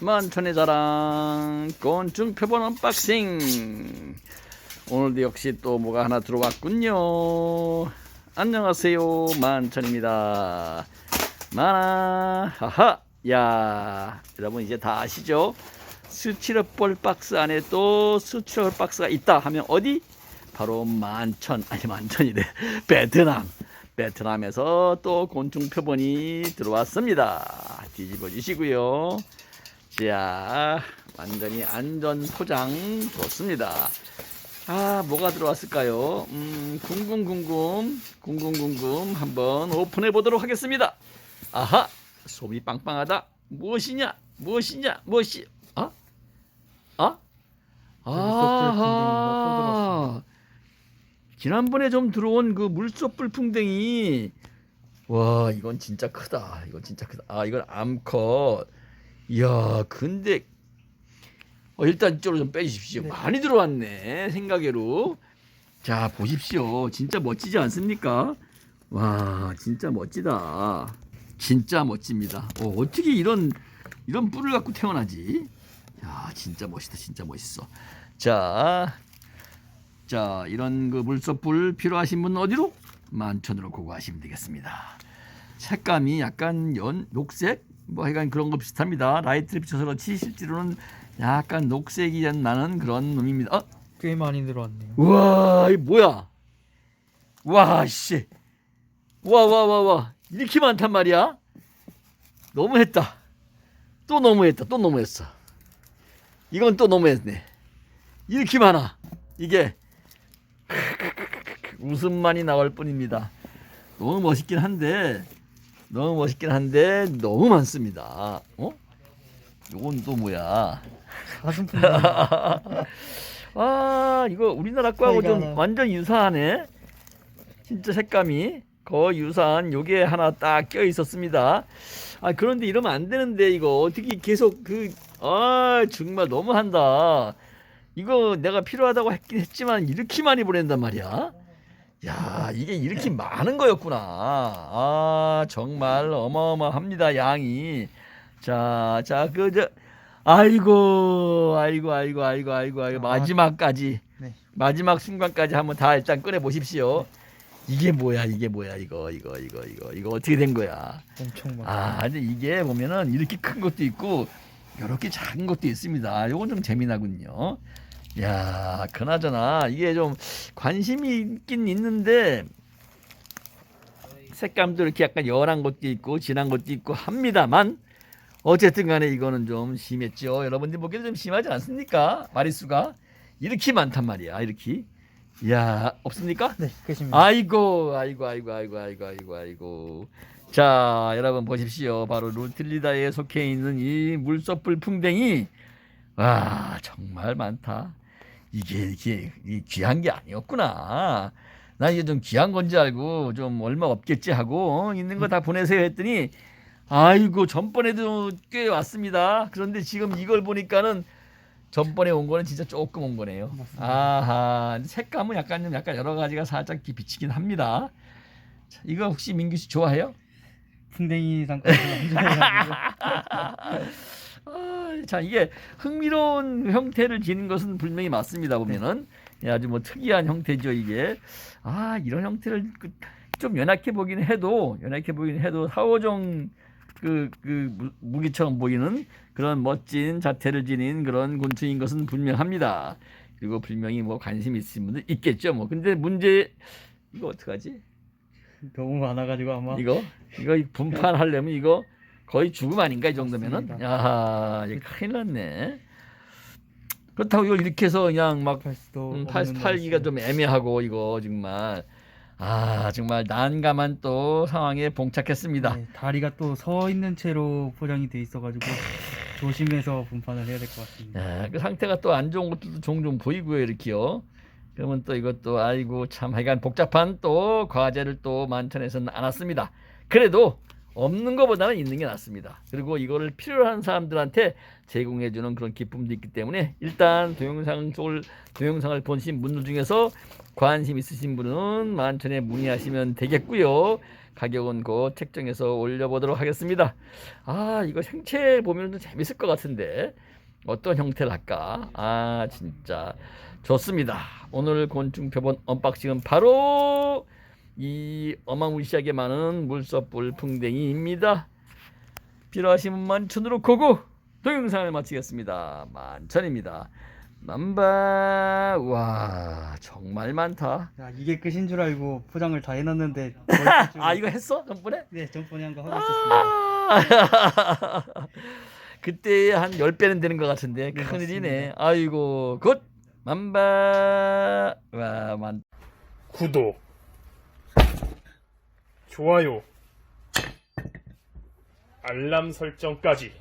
만천의 자랑 곤충 표본 언박싱. 오늘도 역시 또 뭐가 하나 들어왔군요. 안녕하세요 만천입니다. 만아 하하 야. 여러분 이제 다 아시죠? 스티로볼 박스 안에 또 스티로볼 박스가 있다 하면 어디? 바로 만천 아니 만천이래. 베트남. 베트남에서 또 곤충 표본이 들어왔습니다. 뒤집어 주시고요. 자, 완전히 안전 포장 좋습니다. 아, 뭐가 들어왔을까요? 음, 궁금궁금, 궁금궁금 한번 오픈해 보도록 하겠습니다. 아하, 솜이 빵빵하다. 무엇이냐? 무엇이냐? 무엇이? 아? 아? 아, 지난번에 좀 들어온 그 물소 뿔 풍뎅이 와 이건 진짜 크다 이건 진짜 크다 아 이건 암컷 이야 근데 어, 일단 이쪽으로 좀 빼주십시오. 네. 많이 들어왔네 생각외로. 자 보십시오. 진짜 멋지지 않습니까? 와 진짜 멋지다. 진짜 멋집니다. 어, 어떻게 이런 이런 뿔을 갖고 태어나지? 야 진짜 멋있다 진짜 멋있어. 자 자, 이런 그 물소뿔 필요하신 분 어디로? 만천으로 고고하시면 되겠습니다. 색감이 약간 연 녹색 뭐 하여간 그런 거 비슷합니다. 라이트를 비춰서 그렇지 실제로는 약간 녹색이 나는 그런 놈입니다. 어? 꽤 많이 들어왔네요. 우와, 이 뭐야? 와, 씨. 와, 와, 와, 와. 이렇게 많단 말이야? 너무했다. 또 너무했다. 또 너무했어. 이건 또 너무했네. 이렇게 많아. 이게 웃음만이 나올 뿐입니다. 너무 멋있긴 한데 너무 멋있긴 한데 너무 많습니다. 어? 요건 또 뭐야? 가슴 아 이거 우리나라 거하고 좀. 완전 유사하네. 진짜 색감이 거의 유사한 요게 하나 딱 껴 있었습니다. 아 그런데 이러면 안 되는데 이거 어떻게 계속 그 아 정말 너무한다. 이거 내가 필요하다고 했긴 했지만 이렇게 많이 보낸단 말이야. 야 이게 이렇게 많은 거였구나. 아 정말 어마어마합니다 양이. 자 자 그 저 아이고 아이고 아이고 아이고 아이고 아이고 마지막까지 네. 마지막 순간까지 한번 다 일단 꺼내 보십시오. 이게 뭐야 이게 뭐야 이거 이거 이거 이거 이거 어떻게 된 거야? 엄청 많아. 아 근데 이게 보면은 이렇게 큰 것도 있고 이렇게 작은 것도 있습니다. 요건 좀 재미나군요. 야 그나저나 이게 좀 관심이 있긴 있는데 색감도 이렇게 약간 연한 것도 있고 진한 것도 있고 합니다만 어쨌든 간에 이거는 좀 심했죠. 여러분들 보기에도 좀 심하지 않습니까? 마리수가 이렇게 많단 말이야. 이렇게. 야 없습니까? 네, 끝입니다. 아이고 아이고 아이고 아이고 아이고 아이고 아이고 자 여러분 보십시오 바로 루틸리다에 속해 있는 이 물소뿔 풍뎅이 와 정말 많다 이게 이게 이 귀한 게 아니었구나 나 이게 좀 귀한 건지 알고 좀 얼마 없겠지 하고 어, 있는 거 다 보내세요 했더니 아이고 전번에도 꽤 왔습니다 그런데 지금 이걸 보니까는 전번에 온 거는 진짜 조금 온 거네요. 맞습니다. 아하 색감은 약간 좀 약간 여러 가지가 살짝 비치긴 합니다. 자, 이거 혹시 민규 씨 좋아해요? 풍뎅이 남 자 이게 흥미로운 형태를 지닌 것은 분명히 맞습니다 보면은. 예, 아주 뭐 특이한 형태죠 이게. 아 이런 형태를 그- 좀 연약해 보긴 해도 연약해 보긴 해도 사오정 그, 그 무- 무기처럼 보이는 그런 멋진 자태를 지닌 그런 곤충인 것은 분명합니다. 그리고 분명히 뭐 관심 있으신 분들 있겠죠 뭐. 근데 문제 이거 어떡하지? 너무 많아가지고 아마 이거? 이거 분판하려면 이거 거의 죽음 아닌가 이 정도면은? 맞습니다. 야 이게 큰일 났네. 그렇다고 이걸 이렇게 해서 그냥 막 팔 수도 음, 없는 팔. 좀 애매하고 이거 정말. 아 정말 난감한 또 상황에 봉착했습니다. 네, 다리가 또 서 있는 채로 포장이 돼 있어가지고 조심해서 분판을 해야 될 것 같습니다. 야, 그 상태가 또 안 좋은 것도 종종 보이고요 이렇게요. 그러면 또 이것도 아이고 참 하여간 복잡한 또 과제를 또 만천해서는 안 왔습니다. 그래도 없는 것보다는 있는 게 낫습니다 그리고 이거를 하는 사람들한테 제공해 주는 그런 기쁨도 있기 때문에 일단 동영상을 동영상을 보신 분들 중에서 관심 있으신 분은 만천에 문의하시면 되겠고요 가격은 곧 책정해서 올려보도록 하겠습니다. 아 이거 생채 보면 재밌을 것 같은데 어떤 형태를 할까? 아 진짜 좋습니다. 오늘 곤충 표본 언박싱은 바로 이 어마무시하게 많은 물소뿔 풍뎅이입니다. 필요하신 분 만 천으로 고고 동영상을 마치겠습니다. 만천입니다. 남바 와 정말 많다. 야, 이게 끝인 줄 알고 포장을 다 해놨는데 아 이거 했어 전번에? 네 전번에 한 거 하고 있었습니다. 아 그때 한 10배는 되는 것 같은데 네, 큰일이네. 아이고 굿 만바 와 만 구독, 좋아요, 알람 설정까지